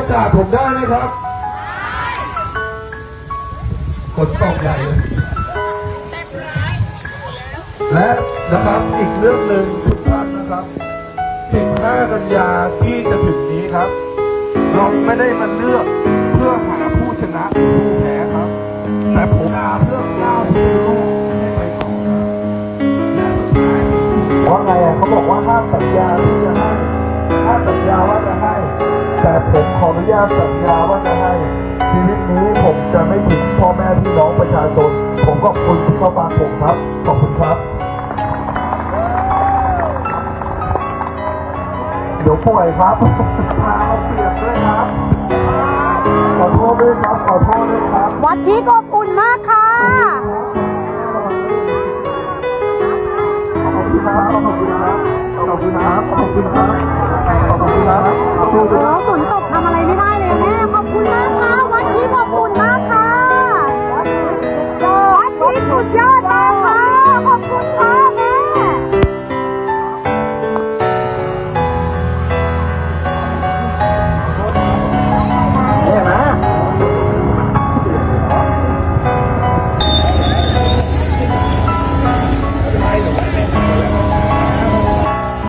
โอกาสผมได้ไหมครับกดตอบใหญ่เลยและนะครับอีกเรื่องหนึ่งทุกท่านนะครับ 15 กันยาที่จะถึงนี้ครับ เราไม่ได้มาเลือกเพื่อหาผู้ชนะหรือผู้แพ้ครับ แต่ผมมาเพื่อก้าวสู่โลกให้ไปต่อครับและสุดท้ายว่าไงเขาบอก แต่ผมขออนุญาตสัญญาว่าจะให้ชีวิตนี้ผมจะไม่ทิ้งพ่อแม่พี่น้องประชาชนผมก็คุณที่เข้าฟังผมครับ ขอบคุณครับ เดี๋ยวป่วยครับพาเปียกด้วยครับ ขอโทษด้วยครับ ขอโทษด้วยครับ วันนี้ขอบคุณมากค่ะ ขอบคุณครับ ขอบคุณครับ ขอบคุณครับ ขอบคุณครับ